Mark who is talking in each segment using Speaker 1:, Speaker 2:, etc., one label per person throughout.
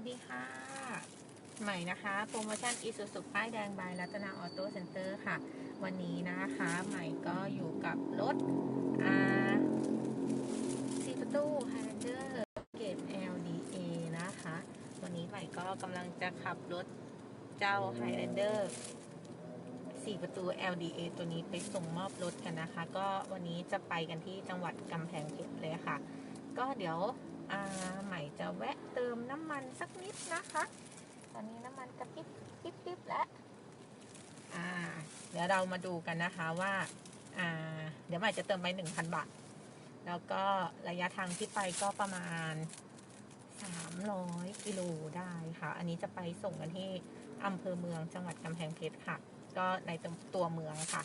Speaker 1: วัสดีค่ะ ใหม่นะคะ โปรโมชั่นอีซูซูป้ายแดงบายรัตนาออโต้เซ็นเตอร์ค่ะ วันนี้นะคะ ใหม่ก็อยู่กับรถอ่าซีประตูไฮแลนเดอร์เกต LDA นะคะ วันนี้ใหม่ก็กำลังจะขับรถเจ้า Highlander สี่ประตู LDA ตัวนี้ไปส่งมอบรถกันนะคะ ก็วันนี้จะไปกันที่จังหวัดกำแพงเพชรเลยค่ะ ก็เดี๋ยว อ่าใหม่จะแวะเติมน้ำมันสักนิดนะคะ ตอนนี้น้ำมันกระพริบปิ๊บปิบแล้วอ่า เดี๋ยวเรามาดูกันนะคะว่าอ่า เดี๋ยวใหม่จะเติมไปหนึ่งพันบาท แล้วก็ระยะทางที่ไปก็ประมาณ300กิโลได้ค่ะ อันนี้จะไปส่งกันที่อำเภอเมืองจังหวัดกำแพงเพชรค่ะ ก็ในตัวเมืองค่ะ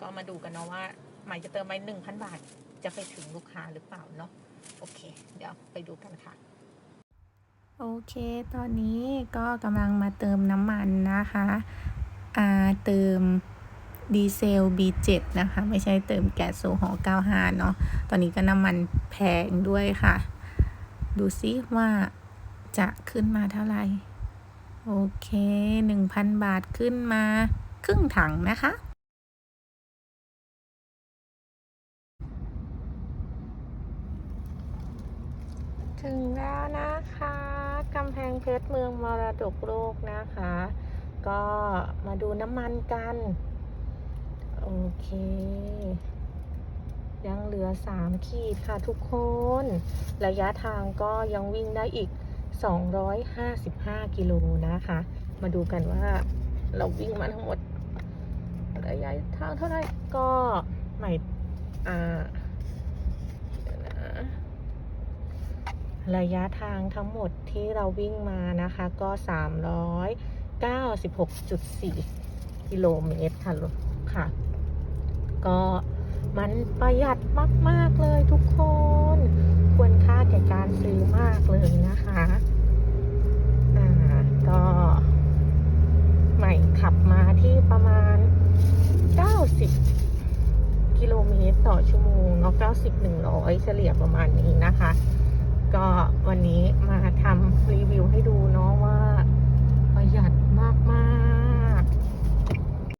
Speaker 1: ก็มาดูกันเนาะว่าใหม่จะเติมไป1,000บาท จะไปถึงลูกค้าหรือเปล่าเนาะ โอเค ไปดูกันค่ะ โอเค ตอนนี้ก็กำลังมาเติมน้ำมันนะคะอ่าเติมดีเซล B7 นะคะ ไม่ใช่เติมแก๊สโซฮอล์95 เนาะ ตอนนี้ก็น้ำมันแพงด้วยค่ะ ดูซิว่าจะขึ้นมาเท่าไหร่ โอเค 1,000 บาทขึ้นมา ครึ่งถังนะคะ ถึงแล้วนะคะกำแพงเพชรเมืองมรดกโลกนะคะ ก็มาดูน้ำมันกัน โอเค ยังเหลือ 3 ขีดค่ะทุกคน ระยะทางก็ยังวิ่งได้อีก 255 กิโลนะคะ มาดูกันว่าเราวิ่งมาทั้งหมดระยะทางเท่าไหร่ก็ใหม่อ่าเดี๋ยวนะ ระยะทางทั้งหมดที่เราวิ่งมานะคะก็ 396.4 กิโลเมตรค่ะลูกค่ะ ก็มันประหยัดมาก ๆ เลยทุกคน ควรค่าแก่การซื้อมากเลยนะคะอ่าก็ใหม่ขับมาที่ประมาณ 90 กิโลเมตรต่อชั่วโมงเนาะ90 100 เฉลี่ยประมาณนี้นะคะ ก็วันนี้มาทำรีวิวให้ดูเนาะ